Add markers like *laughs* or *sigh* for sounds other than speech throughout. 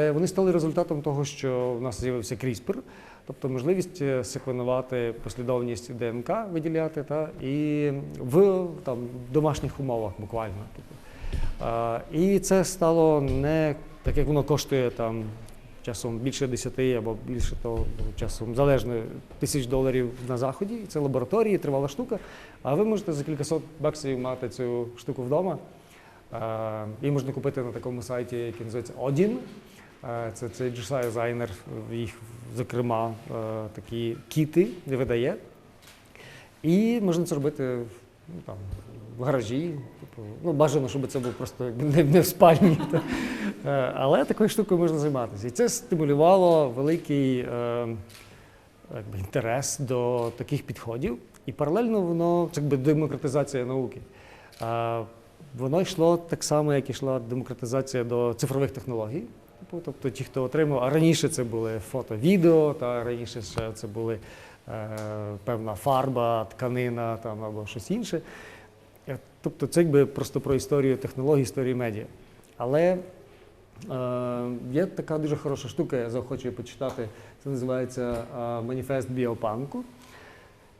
Е, Вони стали результатом того, що в нас з'явився CRISPR, тобто можливість е, секвенувати послідовність ДНК, виділяти та, і в там, домашніх умовах буквально. Типу. А, і це стало не так, як воно коштує там часом більше 10 або більше того, часом залежно тисяч доларів на заході. І Це лабораторії, тривала штука. А ви можете за кількасот баксів мати цю штуку вдома. Е, Її можна купити на такому сайті, який називається Odin. Е, Це цей дизайнер, їх, зокрема, е, такі кіти видає. І можна це робити ну, там, в гаражі. Типу, ну, бажано, щоб це був просто не, не в спальні. та. *laughs* Е, Але такою штукою можна займатися. І це стимулювало великий якби, інтерес до таких підходів. І паралельно воно це якби демократизація науки. Воно йшло так само, як йшла демократизація до цифрових технологій. Типу, Тобто ті, хто отримав, а раніше це були фото, відео, та раніше ще це були е, певна фарба, тканина там, або щось інше. Е, Тобто це якби просто про історію технологій, історію медіа. Але е, є така дуже хороша штука, я заохочую почитати. Це називається е, Маніфест біопанку.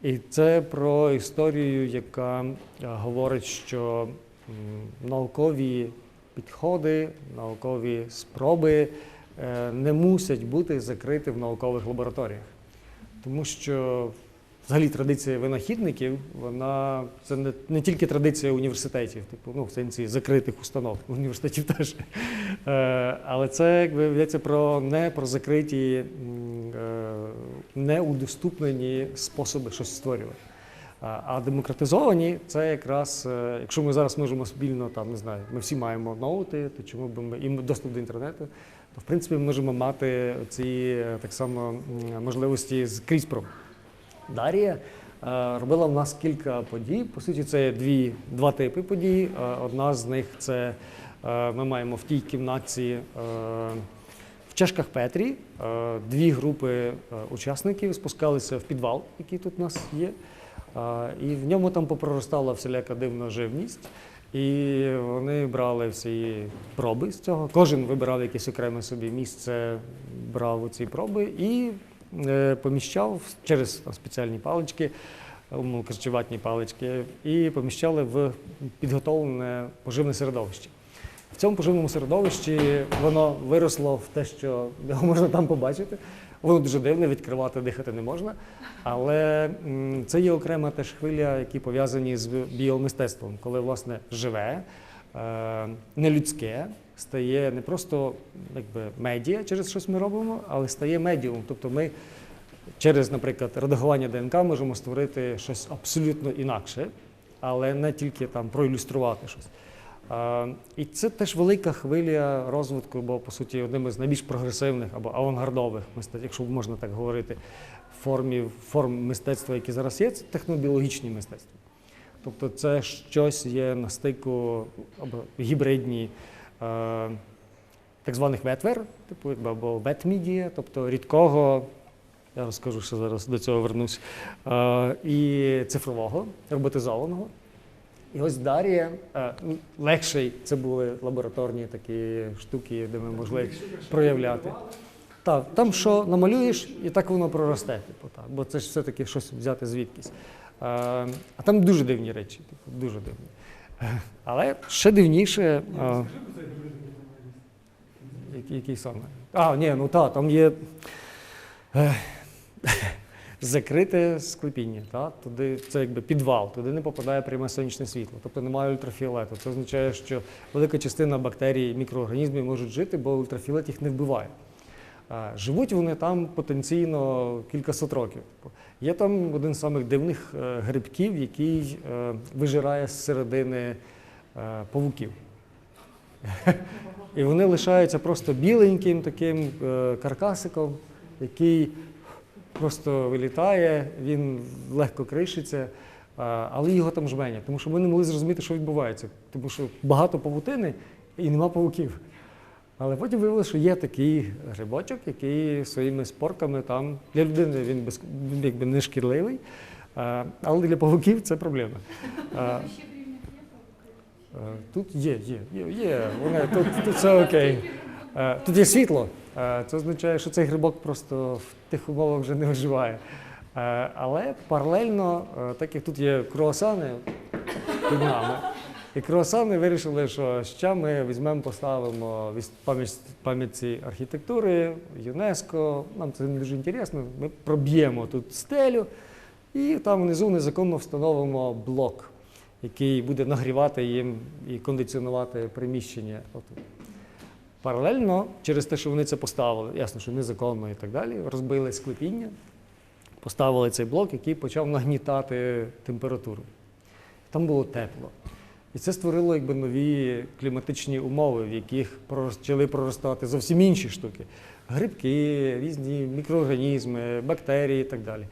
І це про історію, яка е, говорить, що наукові підходи, наукові спроби е, не мусять бути закриті в наукових лабораторіях. Тому що взагалі традиція винахідників, вона це не, не тільки традиція університетів, типу, ну, в сенсі закритих установ, *laughs* університетів теж. Е, але це якби йдеться про не про закриті, е, неудоступнені способи щось створювати. А демократизовані це якраз, е, якщо ми зараз можемо спільно, там не знаю, ми всі маємо ноути, то чому б ми і доступ до інтернету, то в принципі ми можемо мати ці е, так само можливості з CRISPR. Дар'я е, робила в нас кілька подій. По суті, це дві, два типи подій. Одна з них це ми маємо в тій кімнаті в чашках Петрі. Дві групи учасників спускалися в підвал, який тут у нас є. І в ньому там попроростала всіляка дивна живність. І вони брали всі проби з цього. Кожен вибирав якесь окреме собі місце, брав у ці проби і е, поміщав через спеціальні палички, кажучи, палички, і поміщали в підготовлене поживне середовище. В цьому поживному середовищі воно виросло в те, що його можна там побачити. Воно дуже дивне, відкривати, дихати не можна. Але це є окрема теж хвиля, які пов'язані з біомистецтвом, коли власне живе, е, нелюдське, стає не просто якби, медіа, через щось ми робимо, але стає медіумом. Тобто ми через, наприклад, редагування ДНК можемо створити щось абсолютно інакше, але не тільки там проілюструвати щось. І це теж велика хвиля розвитку, бо по суті одним із найбільш прогресивних або авангардових мистецтв, якщо можна так говорити, формів, форм мистецтва, які зараз є, це технобіологічні мистецтва. Тобто це щось є на стику або гібридні е, так званих ветвер, типу або ветмідія, тобто рідкого, я розкажу, що зараз до цього вернусь, е, і цифрового, роботизованого. І ось Дар'я е, легший, це були лабораторні такі штуки, де ми могли проявляти. Так, там що намалюєш, і так воно проросте, типу, так, бо це ж все-таки щось взяти звідкись. Е, а там дуже дивні речі, типу, дуже дивні. Е, Але ще дивніше. е, який, який саме? А, ні, ну так, там є. Закрите склепіння, та? туди це якби підвал, туди не попадає пряме сонячне світло, тобто немає ультрафіолету. Це означає, що велика частина бактерій, мікроорганізмів можуть жити, бо ультрафіолет їх не вбиває. Живуть вони там потенційно кількасот років. Є там один з самих дивних е, грибків, який е, вижирає з середини е, павуків. *laughs* І вони лишаються просто біленьким таким каркасиком, який просто вилітає, він легко кришиться, але його там жменя, тому що ми не могли зрозуміти, що відбувається, тому що багато павутини і нема павуків. Але потім виявилося, що є такий грибочок, який своїми спорками там для людини він без він якби не шкідливий, але для павуків це проблема. Е, Тут є, є, є, є. Вони, тут, тут все окей. Е, Тут є світло. Е, Це означає, що цей грибок просто в тих умовах вже не виживає. Е, Але паралельно, е, так як тут є круасани під нами, і круасани вирішили, що ще ми візьмемо, поставимо пам'ять пам'ятці архітектури, ЮНЕСКО. Нам це не дуже інтересно. Ми проб'ємо тут стелю і там внизу незаконно встановимо блок, який буде нагрівати їм і кондиціонувати приміщення. Паралельно, через те, що вони це поставили, ясно, що незаконно і так далі, розбили склепіння, поставили цей блок, який почав нагнітати температуру. Там було тепло. І це створило якби нові кліматичні умови, в яких почали проростати зовсім інші штуки: грибки, різні мікроорганізми, бактерії і так далі.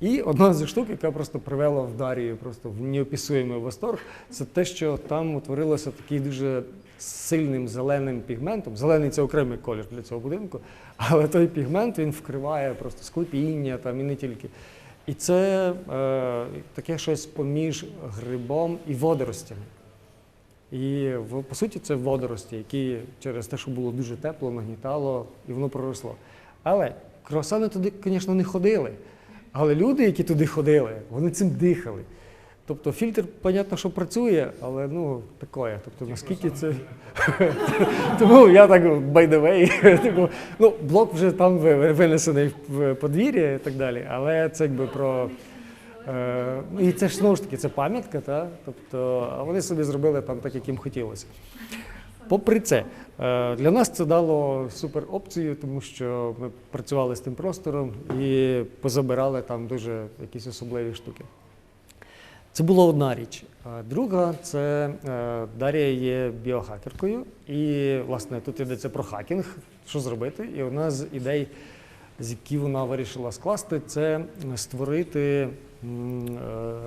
І одна з штук, яка просто привела в Дарію просто в неописуємий восторг, це те, що там утворилося такий дуже сильним зеленим пігментом. Зелений це окремий колір для цього будинку, але той пігмент він вкриває просто склепіння там і не тільки. І це е, таке щось поміж грибом і водоростями. І по суті це водорості, які через те, що було дуже тепло, нагнітало, і воно проросло. Але круасани туди, звісно, не ходили. Але люди, які туди ходили, вони цим дихали. Тобто фільтр, понятно, що працює, але ну таке. Тобто, наскільки це. *laughs* Тому я так by the way, *laughs* типу, ну, блок вже там винесений в подвір'я і так далі, але це якби про. Е, ну, і це ж знову ж таки це пам'ятка, та? тобто, а вони собі зробили там так, як їм хотілося. Попри це, е, для нас це дало супер опцію, тому що ми працювали з тим простором і позабирали там дуже якісь особливі штуки. Це була одна річ. Друга це е, Дар'я є біохакеркою, і власне тут йдеться про хакінг, що зробити. І одна з ідей, з які вона вирішила скласти, це створити е,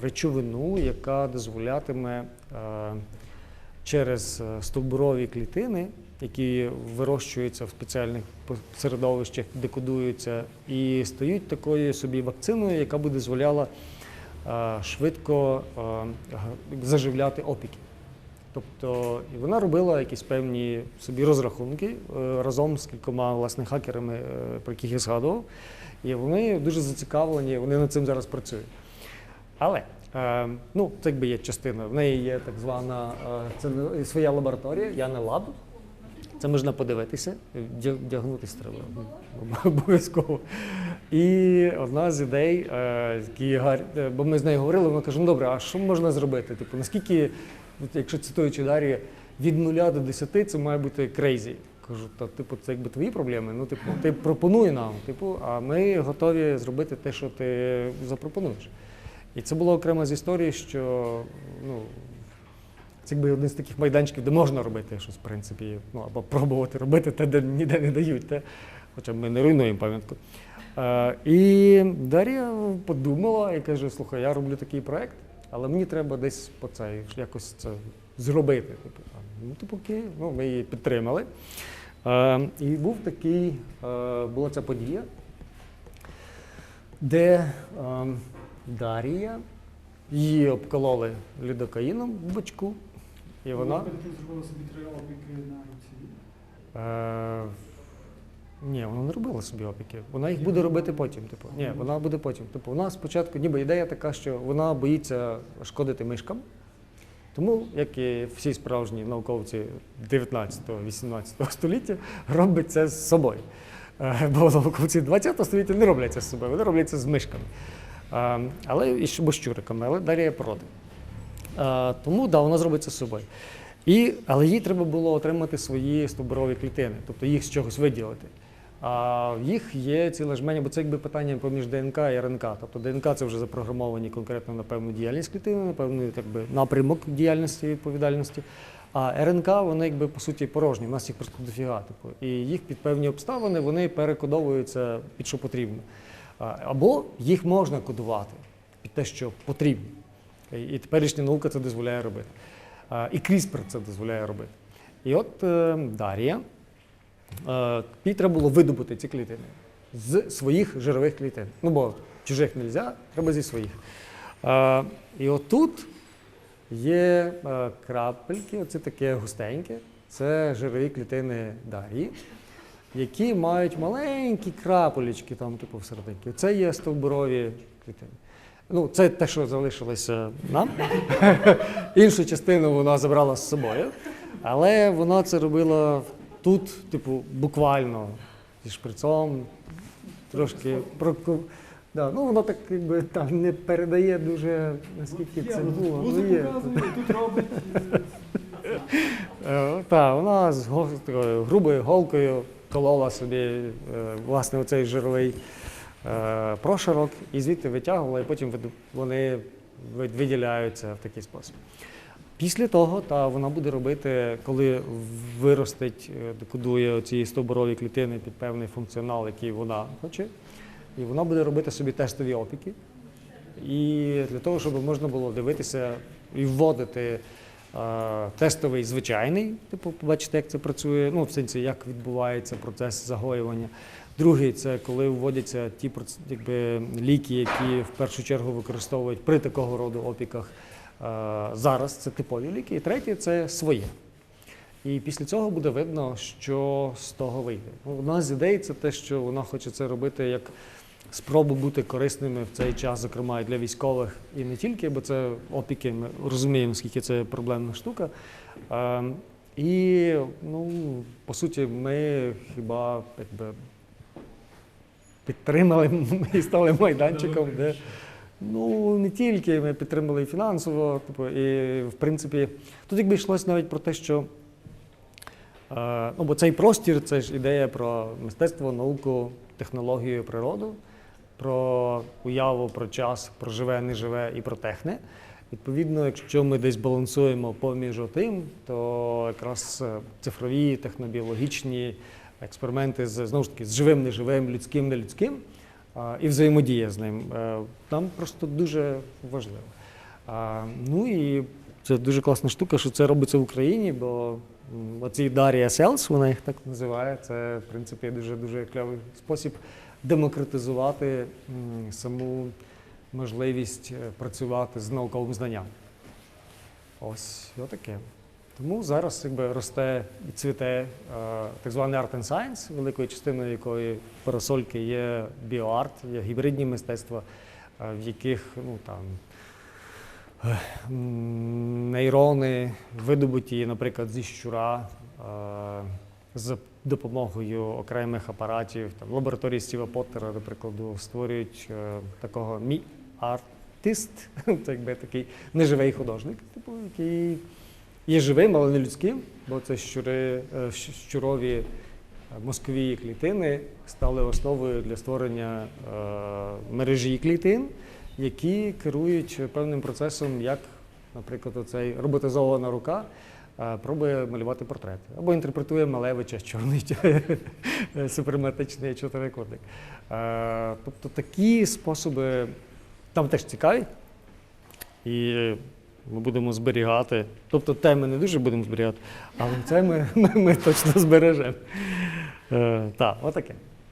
речовину, яка дозволятиме через е, стовбурові клітини, які вирощуються в спеціальних середовищах, декодуються, і стають такою собі вакциною, яка би дозволяла е, швидко е, заживляти опіки. Тобто вона робила якісь певні собі розрахунки разом з кількома власне хакерами, про яких я згадував. І вони дуже зацікавлені, вони над цим зараз працюють. Але ну, це якби є частина. В неї є так звана е, це своя лабораторія, я не лаб. Це можна подивитися, вдя- вдягнутися треба *laughs* обов'язково. І одна з ідей, е, е, бо ми з нею говорили, вона каже: ну добре, а що можна зробити? Типу, наскільки, якщо цитуючи Дар'ю, від нуля до десяти це має бути крейзі. Кажу, та типу, це якби твої проблеми. Ну, типу, ти пропонуй нам, типу, а ми готові зробити те, що ти запропонуєш. І це було окремо з історії, що ну, це якби один з таких майданчиків, де можна робити щось, в принципі, ну або пробувати робити те, де ніде не дають, те, хоча ми не руйнуємо пам'ятку. Е, і Дар'я подумала і каже: слухай, я роблю такий проект, але мені треба десь по це якось це зробити. Типу, ну, типу, окей, ну, ми її підтримали. Е, і був такий, е, була ця подія, де е, Дар'я її обкололи лідокаїном в бочку, і вона. Ти зробила собі три опіки на руці. Е, ні, вона не робила собі опіки. Вона їх буде робити потім. Типу, ні, вона буде потім. Типу, вона спочатку, ніби ідея така, що вона боїться шкодити мишкам. Тому, як і всі справжні науковці 19-18 століття, робить це з собою. Е, Бо науковці 20 століття не роблять це з собою, вони роблять це з мишками. Але і бо щуриками, але далі є проти. Тому да, вона зробить це з собою. І, але їй треба було отримати свої стовбурові клітини, тобто їх з чогось виділити. А їх є ціле жменя, бо це якби питання поміж ДНК і РНК. Тобто ДНК це вже запрограмовані конкретно на певну діяльність клітини, на певний якби, напрямок діяльності і відповідальності. А РНК, вони якби по суті порожні, у нас їх просто дофіга. Типу, і їх під певні обставини вони перекодовуються під що потрібно. Або їх можна кодувати під те, що потрібно. І теперішня наука це дозволяє робити. І CRISPR це дозволяє робити. І от е, Дар'я, е, треба було видобути ці клітини з своїх жирових клітин. Ну, бо чужих не можна, треба зі своїх. Е, І отут є крапельки, оце таке густеньке. Це жирові клітини Дар'ї. Які мають маленькі крапелечки там, типу, всерединки. Це є стовбурові клітини. Ну, це те, що залишилося нам. *laughs* Іншу частину вона забрала з собою. Але вона це робила тут, типу, буквально зі шприцом, трошки проку. Да, ну воно так якби там не передає дуже наскільки це було. Ну, є. тут робить. *laughs* Е, Так, вона з такою грубою голкою колола собі е, власне оцей жировий е, прошарок і звідти витягувала, і потім вони виділяються в такий спосіб. Після того та вона буде робити, коли виростить, е, декодує ці стовбурові клітини під певний функціонал, який вона хоче, і вона буде робити собі тестові опіки. І для того, щоб можна було дивитися і вводити е, тестовий звичайний, типу, побачити, як це працює, ну, в сенсі, як відбувається процес загоювання. Другий це коли вводяться ті якби, ліки, які в першу чергу використовують при такого роду опіках. Зараз це типові ліки. І третє це своє. І після цього буде видно, що з того вийде. Одна з ідей це те, що вона хоче це робити як спробу бути корисними в цей час, зокрема і для військових, і не тільки, бо це опіки, ми розуміємо, скільки це проблемна штука. Е, і, ну, по суті, ми хіба якби, підтримали *laughs* і стали майданчиком, де ну не тільки ми підтримали і фінансово, типу, і в принципі, тут якби йшлося навіть про те, що е, ну, бо цей простір це ж ідея про мистецтво, науку, технологію, природу, про уяву, про час, про живе, неживе і про техне. Відповідно, якщо ми десь балансуємо поміж тим, то якраз е, цифрові, технобіологічні експерименти з знову ж таки з живим, неживим, людським, нелюдським і взаємодія з ним е, нам просто дуже важливо. Ну і це дуже класна штука, що це робиться в Україні, бо оці Дарія Селс, вона їх так називає. Це в принципі дуже дуже кльовий спосіб демократизувати саму можливість е, працювати з науковим знанням. Ось отаке. Тому зараз якби росте і цвіте е, так званий Art and Science, великою частиною якої парасольки є біоарт, є гібридні мистецтва, е, в яких ну, там, нейрони видобуті, наприклад, зі щура е, за допомогою окремих апаратів. Там, лабораторії Стіва Поттера, до прикладу, створюють е, такого мі-артист, *laughs* це якби такий неживий художник, типу, який є живим, але не людським, бо це щури, е, щурові мозкові клітини стали основою для створення мережі клітин, які керують певним процесом, як, наприклад, оцей роботизована рука. е, Пробує малювати портрети або інтерпретує Малевича чорний *laughs* суперматичний чотирикутник. Е, Тобто такі способи там теж цікаві. І ми будемо зберігати. Тобто те ми не дуже будемо зберігати, але це ми, ми, *laughs* ми точно збережемо. Е, так, отаке.